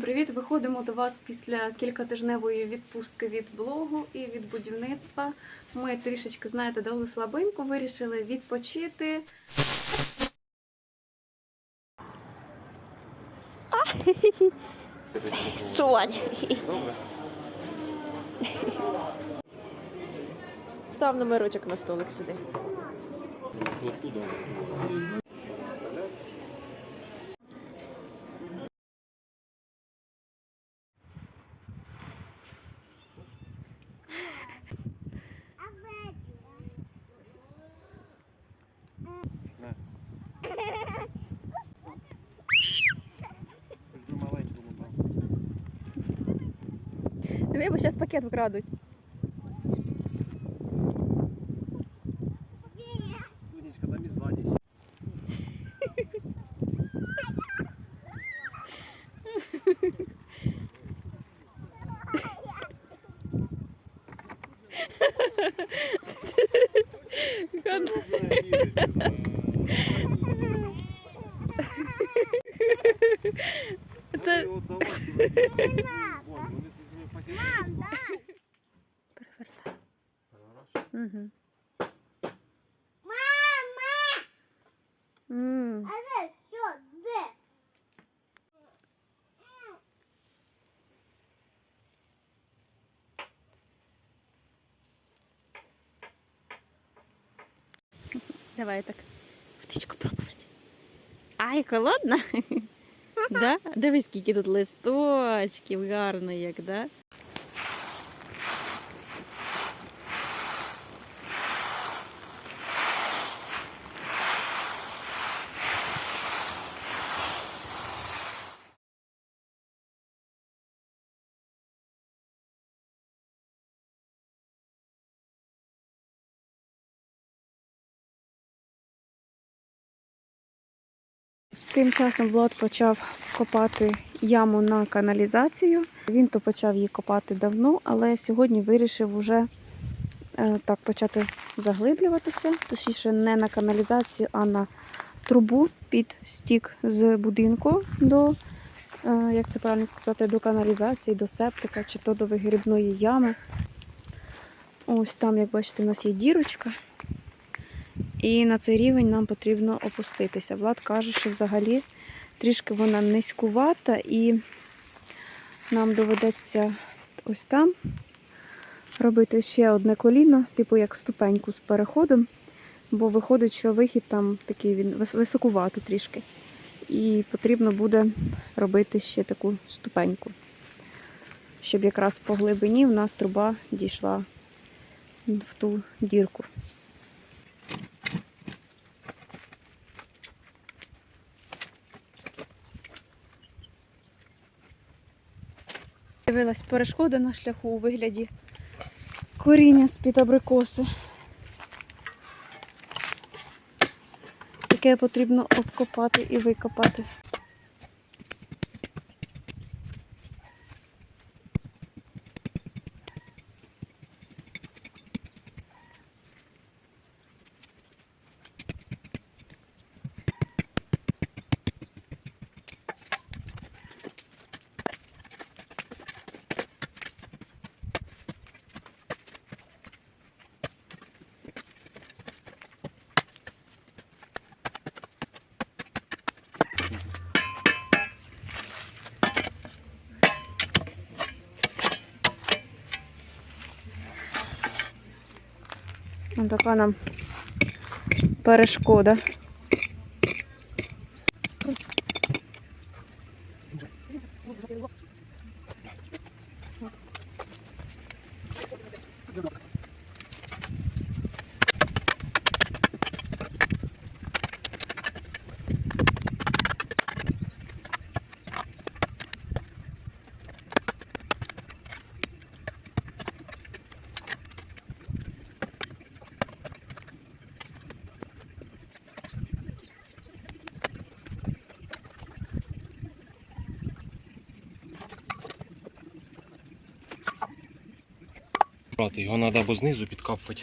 Привіт! Виходимо до вас після кількатижневої відпустки від блогу і від будівництва. Ми трішечки, знаєте, дали слабинку, вирішили відпочити. Сонь. Став номерочок на столик сюди. Диви, бо зараз пакет вкрадуть. Це Давай так. Водичку пробувати. Ай, холодно? да? Дивись, скільки тут листочків, гарно як, да? Тим часом Влад почав копати яму на каналізацію. Він то почав її копати давно, але сьогодні вирішив уже е, так почати заглиблюватися, точніше не на каналізацію, а на трубу під стік з будинку до, е, як це правильно сказати, до каналізації, до септика чи то до вигрібної ями. Ось там, як бачите, у нас є дірочка. І на цей рівень нам потрібно опуститися. Влад каже, що взагалі трішки вона низькувата, і нам доведеться ось там робити ще одне коліно, типу як ступеньку з переходом, бо виходить, що вихід там такий він високувато трішки. І потрібно буде робити ще таку ступеньку, щоб якраз по глибині в нас труба дійшла в ту дірку. З'явилась перешкода на шляху у вигляді коріння з-під абрикоси. Яке потрібно обкопати і викопати. Така нам перешкода. Брати, його треба або знизу підкапувати,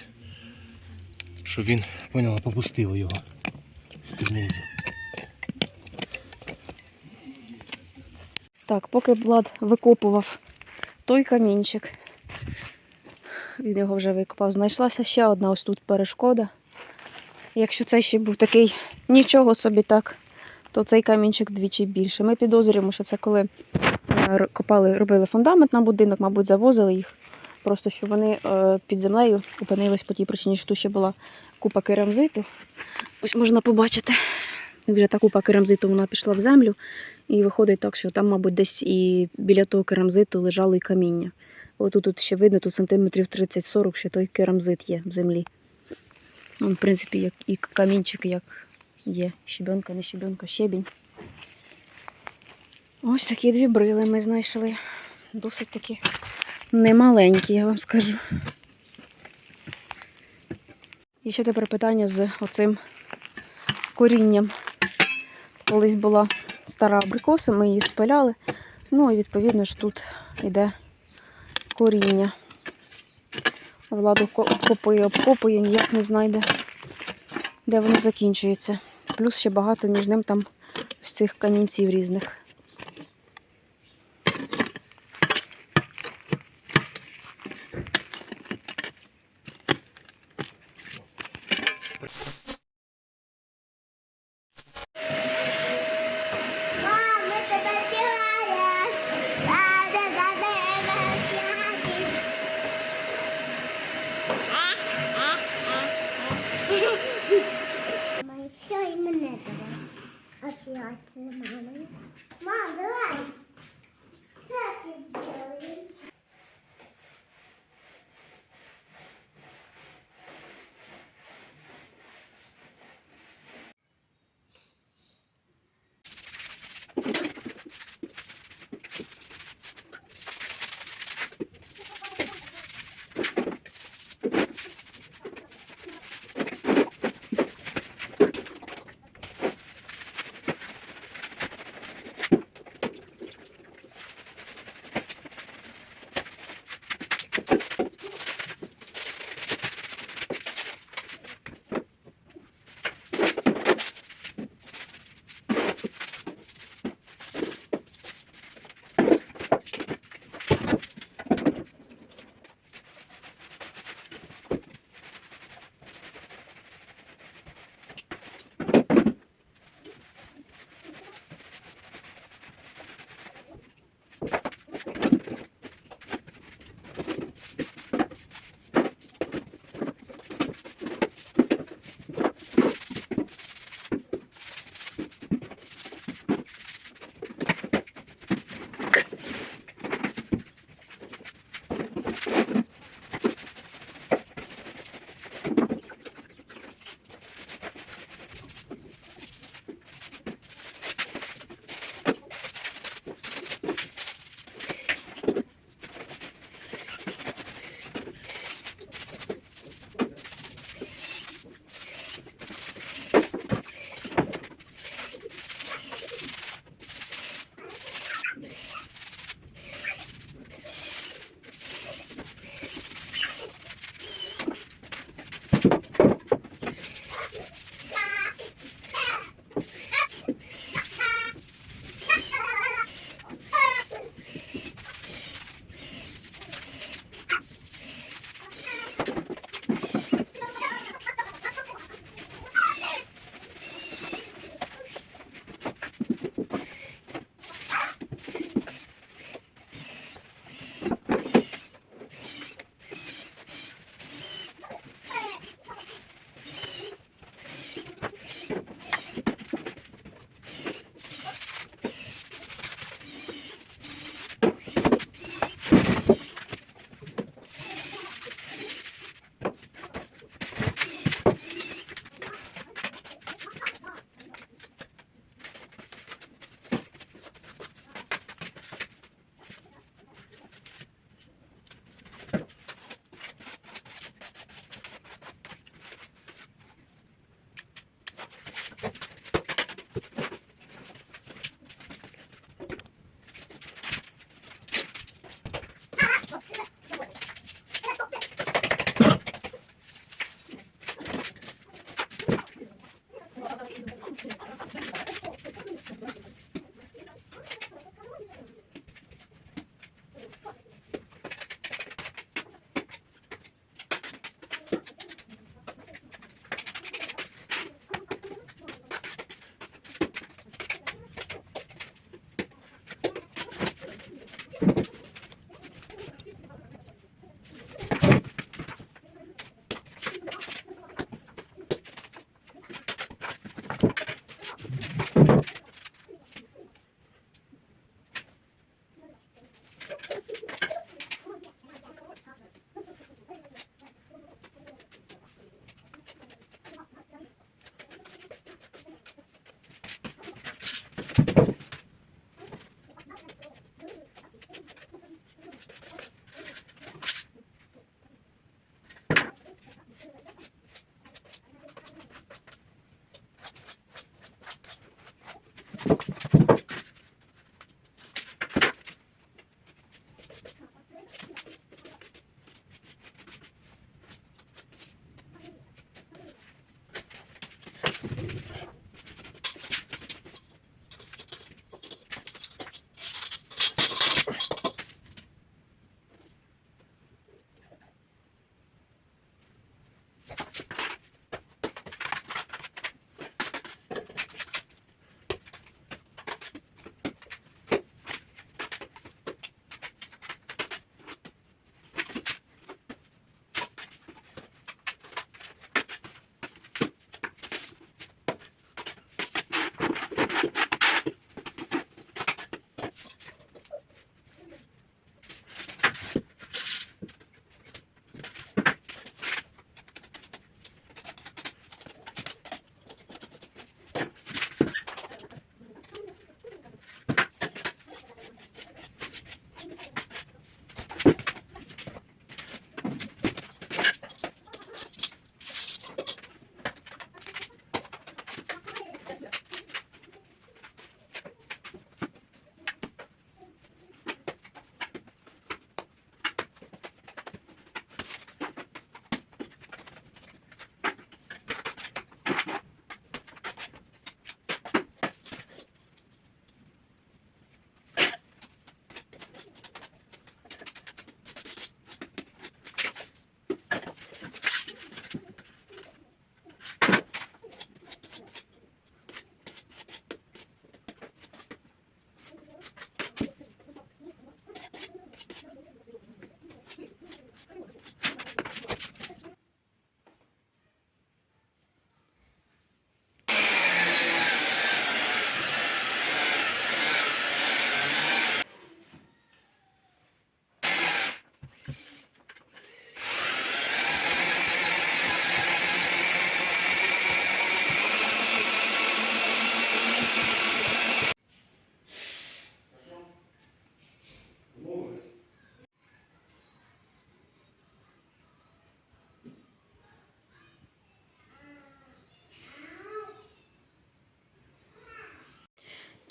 щоб він, поняла, попустило його з-під. Так, поки Влад викопував той камінчик, він його вже викопав, знайшлася ще одна ось тут перешкода. Якщо це ще був такий нічого собі так, то цей камінчик двічі більше. Ми підозрюємо, що це коли е, копали, робили фундамент на будинок, мабуть, завозили їх. Просто що вони е, під землею опинились по тій причині, що тут ще була купа керамзиту. Ось можна побачити. Вже та купа керамзиту вона пішла в землю. І виходить так, що там, мабуть, десь і біля того керамзиту лежало і каміння. Отут тут ще видно, тут сантиметрів 30-40, що той керамзит є в землі. Ну, в принципі, як і камінчик, як є. Щебенка, не щебенка, щебінь. Ось такі дві брили ми знайшли. Досить таки немаленькі, я вам скажу. І ще тепер питання з оцим корінням. Колись була стара абрикоса, ми її спиляли. Ну і відповідно ж тут йде коріння. Владу ко- обкопує, обкопує, ніяк не знайде, де воно закінчується. Плюс ще багато між ним там ось цих камінців різних. Мам, ми тебе зіграли. Все, і мене давай. Опять з мамою. Мам,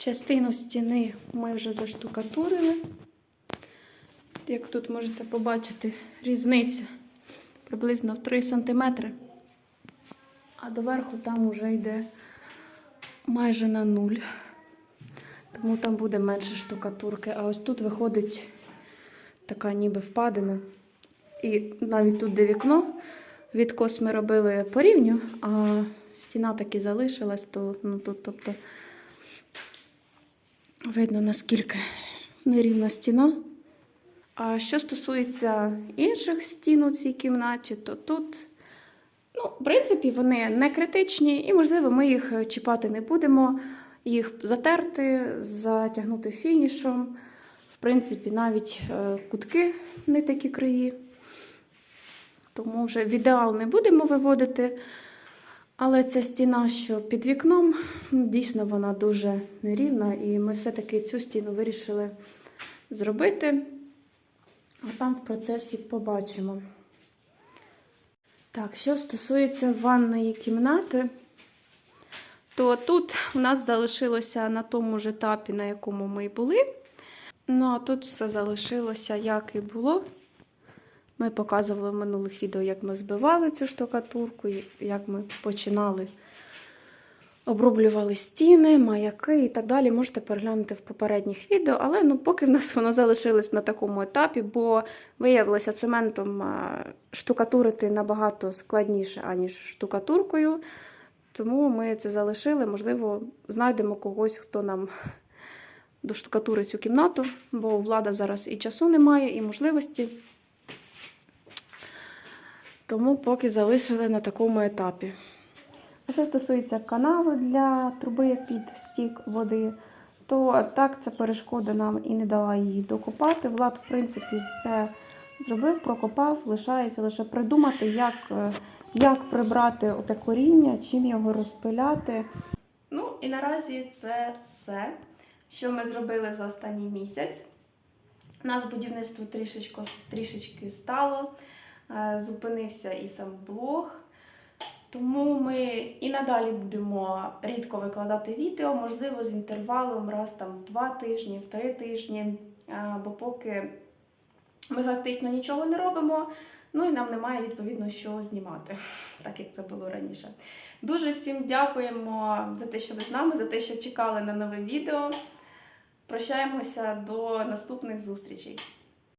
Частину стіни ми вже заштукатурили. Як тут можете побачити, різниця приблизно в 3 см. А доверху там вже йде майже на нуль. Тому там буде менше штукатурки. А ось тут виходить така ніби впадина. І навіть тут, де вікно, відкос ми робили по рівню, а стіна таки залишилась, то ну, тут, тобто, видно наскільки нерівна стіна. А що стосується інших стін у цій кімнаті, то тут, ну, в принципі, вони не критичні, і, можливо, ми їх чіпати не будемо, їх затерти, затягнути фінішом. В принципі, навіть е, кутки не такі краї. Тому вже в ідеал не будемо виводити. Але ця стіна, що під вікном, ну, дійсно вона дуже нерівна, і ми все-таки цю стіну вирішили зробити. А там в процесі побачимо. Так, що стосується ванної кімнати, то тут у нас залишилося на тому ж етапі, на якому ми і були. Ну, а тут все залишилося, як і було. Ми показували в минулих відео, як ми збивали цю штукатурку, як ми починали оброблювали стіни, маяки і так далі. Можете переглянути в попередніх відео, але ну, поки в нас воно залишилось на такому етапі, бо виявилося цементом штукатурити набагато складніше, аніж штукатуркою. Тому ми це залишили. Можливо, знайдемо когось, хто нам доштукатурить цю кімнату, бо влада зараз і часу немає, і можливості. Тому поки залишили на такому етапі. А що стосується канави для труби під стік води, то так ця перешкода нам і не дала її докопати. Влад, в принципі, все зробив, прокопав, лишається лише придумати, як, е, як прибрати оте коріння, чим його розпиляти. Ну і наразі це все, що ми зробили за останній місяць. У нас будівництво трішечко, трішечки стало, зупинився і сам блог. Тому ми і надалі будемо рідко викладати відео, можливо, з інтервалом раз там в два тижні, в три тижні, бо поки ми фактично нічого не робимо, ну і нам немає відповідно що знімати, так як це було раніше. Дуже всім дякуємо за те, що ви з нами, за те, що чекали на нове відео. Прощаємося до наступних зустрічей.